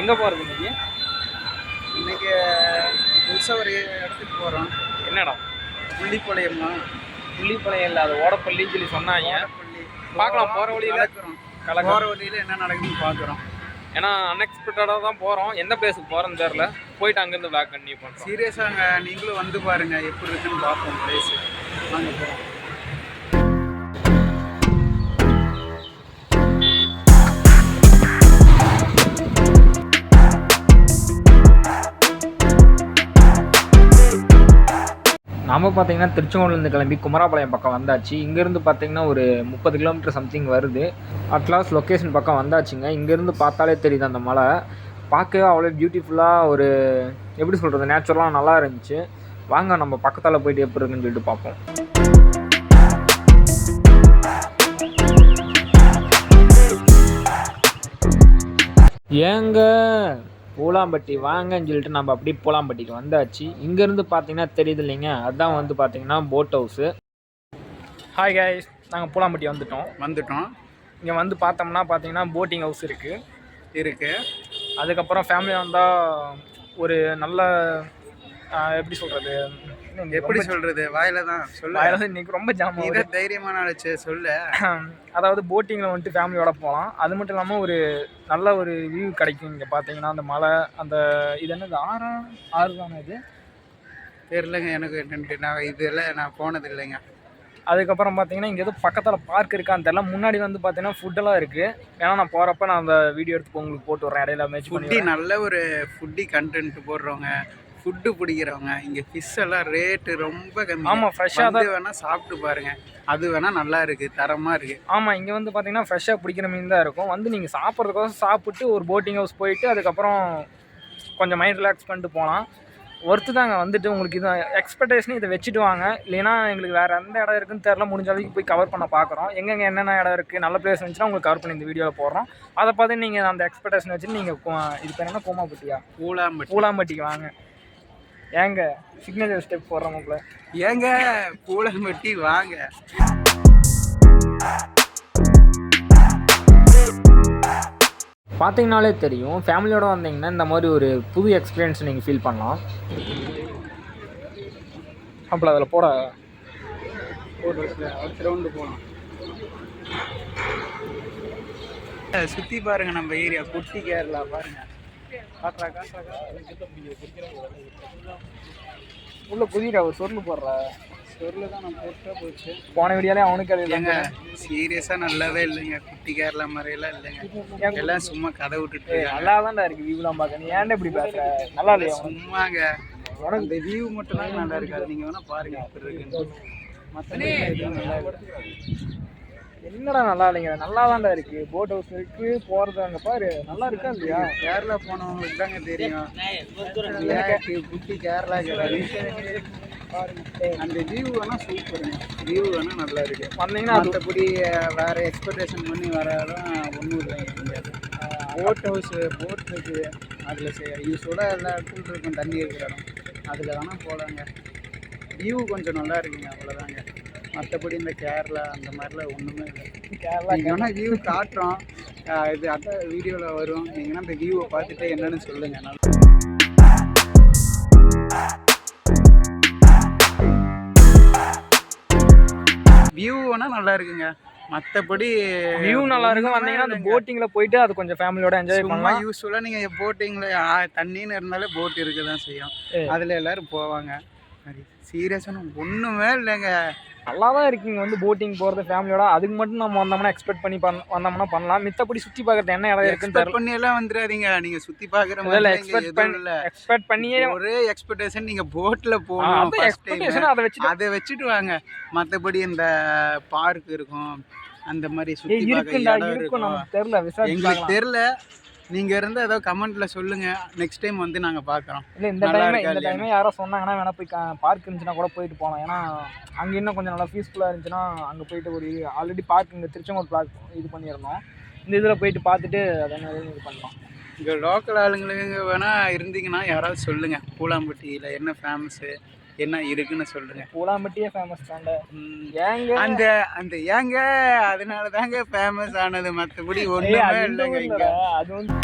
எங்கே போகிறது இன்னைக்கு? இன்னைக்கு புதுசாக ஒரு இடத்துக்கு போகிறோம் என்ன இடம் புள்ளிப்பாளையம்னா புள்ளிப்பாளையம் இல்லை அது ஓடப்பள்ளின்னு சொல்லி சொன்னாங்க. பார்க்கலாம் போகிற வழியில். கலக்க போகிற வழியில் என்ன நடக்குதுன்னு பார்க்குறோம். ஏன்னா அன்எக்ஸ்பெக்டடாக தான் போகிறோம் எந்த பிளேஸுக்கு போகிறோன்னு தெரில போயிட்டு அங்கேருந்து பேக் கண்டினியூ பண்ணுறோம் சீரியஸாங்க நீங்களும் வந்து பாருங்க எப்படி இருக்குன்னு பார்ப்போம் பிளேஸ் வாங்க போகிறோம் நம்ம பார்த்தீங்கன்னா திருச்செங்கோடுலேருந்து கிளம்பி குமராபாளையம் பக்கம் வந்தாச்சு. இங்கேருந்து பார்த்தீங்கன்னா ஒரு முப்பது கிலோமீட்டர் சம்திங் வருது. அட்லாஸ் லொக்கேஷன் பக்கம் வந்தாச்சுங்க. இங்கேருந்து பார்த்தாலே தெரியுது அந்த மலை. பார்க்கவே அவ்வளோ பியூட்டிஃபுல்லாக ஒரு எப்படி சொல்கிறது நேச்சுரலாக நல்லா இருந்துச்சு. வாங்க நம்ம பக்கத்தால் போயிட்டு எப்படி இருக்குன்னு சொல்லிட்டு பார்ப்போம். ஏங்க பூலாம்பட்டி வாங்கன்னு சொல்லிட்டு நம்ம அப்படியே பூலாம்பட்டிக்கு வந்தாச்சு. இங்கேருந்து பார்த்தீங்கன்னா தெரியுது இல்லைங்க. அதுதான் வந்து பார்த்தீங்கன்னா போட் ஹவுஸு ஹாய் கைஸ் நாங்கள் பூலாம்பட்டி வந்துட்டோம். வந்துட்டோம். இங்கே வந்து பார்த்தோம்னா பார்த்தீங்கன்னா போட்டிங் ஹவுஸ் இருக்குது இருக்கு. அதுக்கப்புறம் ஃபேமிலியாக வந்தால் ஒரு நல்ல எப்படி சொல்கிறது எப்படி சொல்றது? வாயில தான் சொல்ல இன்னைக்கு ரொம்ப ஜாம் இதை தைரியமான ஆச்சு சொல்ல. அதாவது போட்டிங்கில் வந்துட்டு ஃபேமிலியோட போகலாம் அது மட்டும் இல்லாமல் ஒரு நல்ல ஒரு வியூ கிடைக்கும் இங்கே பார்த்தீங்கன்னா அந்த மலை அந்த இது என்னது? ஆறா ஆறு தானே இது? தெரியலங்க எனக்கு என்னன்ட்டு. நான் இதெல்லாம் நான் போனது இல்லைங்க. அதுக்கப்புறம் பார்த்தீங்கன்னா இங்கே எதுவும் பக்கத்தில் பார்க் இருக்கான்னு தெரியல. முன்னாடி வந்து பார்த்தீங்கன்னா ஃபுட்டெல்லாம் இருக்குது ஏன்னா நான் போகிறப்ப நான் அந்த வீடியோ எடுத்து உங்களுக்கு போட்டு விட்றேன். இடையில மேட்ச் பண்ணி நல்ல ஒரு ஃபுட்டி கண்டென்ட் போடுறவங்க. ஃபுட்டு பிடிக்கிறவங்க இங்கே ஃபிஷ் எல்லாம் ரேட்டு ரொம்ப கம்மி. ஆமாம் ஃப்ரெஷ்ஷாக தான் வந்து வேணா சாப்பிட்டு பாருங்க. அது வேணா நல்லா இருக்கு தரமா இருக்கு. ஆமாம் இங்கே வந்து பார்த்தீங்கன்னா ஃப்ரெஷ்ஷாக பிடிக்கிற மீன் தான் இருக்கும். வந்து நீங்கள் சாப்பிட்றதுக்கோசம் சாப்பிட்டு ஒரு போட்டிங் ஹவுஸ் போயிட்டு அதுக்கப்புறம் கொஞ்சம் மைண்ட் ரிலாக்ஸ் பண்ணிட்டு போகலாம் ஒர்த்து தாங்க வந்துட்டு உங்களுக்கு இது எக்ஸ்பெக்டேஷன் இதை வச்சுட்டு வாங்க. இல்லைன்னா எங்களுக்கு வேறு எந்த இடம் இருக்குன்னு தெரில முடிஞ்ச அளவுக்கு போய் கவர் பண்ண பார்க்குறோம் எங்கெங்கே என்னென்ன இடம் இருக்குது நல்ல பிளேஸ் இருந்துச்சுன்னா உங்களுக்கு கவர் பண்ணி இந்த வீடியோவில் போடுறோம். அதை பார்த்து நீங்கள் அந்த எக்ஸ்பெக்டேஷன் வச்சுட்டு நீங்கள் இது பேர் என்ன? கோமாப்பட்டியா பூலாம்பட்டி பூலாம்பட்டிக்கு வாங்க. ஏங்க சிக்னேச்சர் ஸ்டெப் போடுறவங்களுக்குள்ள ஏங்க பூலாம்பட்டி வாங்க. பார்த்தீங்கனாலே தெரியும் ஃபேமிலியோட வந்தீங்கன்னா இந்த மாதிரி ஒரு புது எக்ஸ்பீரியன்ஸ் நீங்கள் ஃபீல் பண்ணலாம். அப்போ அதில் போட. ஒரு ரவுண்டு போகலாம் சுத்தி பாருங்க நம்ம ஏரியா குட்டி கேரளா பாருங்க. காட்டுறா காட்டுறா உள்ள புதிய ஒரு சொல்லு போடுற. சொல்ல தான் நான் போட்டா போச்சு. போன வீடியோலே அவனுக்கு அது ஏங்க சீரியஸா நல்லாவே இல்லைங்க. குட்டி கேரளா மாதிரியெல்லாம் இல்லைங்க. எல்லாம் சும்மா கதை விட்டுட்டு. நல்லா இருக்கு வியூலாம் பார்க்க. நீ ஏன்டா இப்படி பேசுற? நல்லா இல்லையா? சும்மாங்க. இந்த வியூ மட்டும் தான் நல்லா இருக்காது நீங்க வேணா பாருங்க எப்படி இருக்குன்னு. மற்றபடி எதுவும் நல்லா இல்லை. என்னடா நல்லா இல்லைங்க? நல்லா தான்டா இருக்கு. போட் ஹவுஸ் இருக்கு போறது அங்க பாரு. நல்லா இருக்கா இல்லையா? கேரளா போனவங்களுக்கு தாங்க தெரியும். குட்டி கேரளா அந்த வியூ வேணா சூப்பருங்க வியூ வேணா நல்லா இருக்கு. வந்தீங்கன்னா மற்றபடி வேற எக்ஸ்பெக்டேஷன் பண்ணி வரலாம் ஒன்றும் இல்லைங்க. போட் ஹவுஸ் போட் இருக்கு அதில் யூஸோட எல்லா இடத்துல இருக்கும் தண்ணி இருக்கிற இடம். அதில் வேணால் போகலாங்க வியூ கொஞ்சம் நல்லா இருக்குங்க அவ்வளோதாங்க மற்றபடி இந்த கேரளா அந்த மாதிரிலாம் ஒன்றுமே இல்லை. கேரளா வேணால் வியூ காட்டுறோம். இது அடுத்த வீடியோவில் வரும். நீங்கள் அந்த வியூவை பார்த்துட்டு என்னன்னு சொல்லுங்கள் நல்லா வியூ வேணால் நல்லா இருக்குங்க. மற்றபடி வியூ நல்லா இருக்கும். வந்தீங்கன்னா அந்த போட்டிங்ல போயிட்டு அது கொஞ்சம் ஃபேமிலியோட என்ஜாய் பண்ணலாம். யூஸ்ஃபுல்லாக நீங்கள் போட்டிங்கில் தண்ணின்னு இருந்தாலே போட் இருக்க தான் செய்யும். அதில் எல்லாரும் போவாங்க. சீரியஸான ஒன்றுமே இல்லைங்க. நல்லா தான் இருக்கு. இங்க வந்து போட்டிங் போறது ஃபேமிலியோட அதுக்கு மட்டும் நம்ம வந்தோம்னா எக்ஸ்பெக்ட் பண்ணி பண்ண வந்தோம்னா பண்ணலாம். மித்தபடி சுத்தி பார்க்கறது என்ன இடம் இருக்குன்னு தெரியல. பண்ணி எல்லாம் வந்துடாதீங்க. நீங்கள் சுற்றி பார்க்குற மாதிரி எக்ஸ்பெக்ட் எதுவும் பண்ணி இல்லை. எக்ஸ்பெக்ட் பண்ணியே ஒரே எக்ஸ்பெக்டேஷன் நீங்கள் போட்டில் போகணும். எக்ஸ்பெக்டேஷன் அதை வச்சுட்டு அதை வச்சுட்டு வாங்க. மற்றபடி இந்த பார்க் இருக்கும். அந்த மாதிரி சுற்றி இருக்குண்டா இடம் இருக்கும். நமக்கு தெரியல. எங்களுக்கு பார்க்கலாம். தெரில நீங்க இருந்தா ஏதோ கமெண்ட்ல சொல்லுங்க. நெக்ஸ்ட் டைம் வந்து நாங்க பாக்குறோம். இல்ல இந்த டைம் இந்த? டைமே யாரோ சொன்னாங்கன்னா வேணா போய் பார்க் இருந்துச்சுன்னா கூட போயிட்டு போகலாம் ஏன்னா அங்க இன்னும் கொஞ்சம் நல்லா பீஸ்ஃபுல்லா இருந்துச்சுன்னா அங்க போயிட்டு ஒரு ஆல்ரெடி பார்க் இங்க திருச்செங்கோடு பார்க் இது பண்ணியிருந்தோம். இந்த இதுல போயிட்டு பார்த்துட்டு அதை இது பண்ணலாம். இங்க லோக்கல் ஆளுங்களுக்கு வேணா இருந்தீங்கன்னா யாராவது சொல்லுங்க. பூலாம்பட்டியில என்ன ஃபேமஸ் என்ன இருக்குன்னு சொல்லுங்க. பூலாம்பட்டியே ஃபேமஸ் ம், ஏங்க? அந்த அந்த ஏங்க? அதனால தாங்க ஃபேமஸ் ஆனது மற்றபடி இந்த இல்லைங்க அது வந்து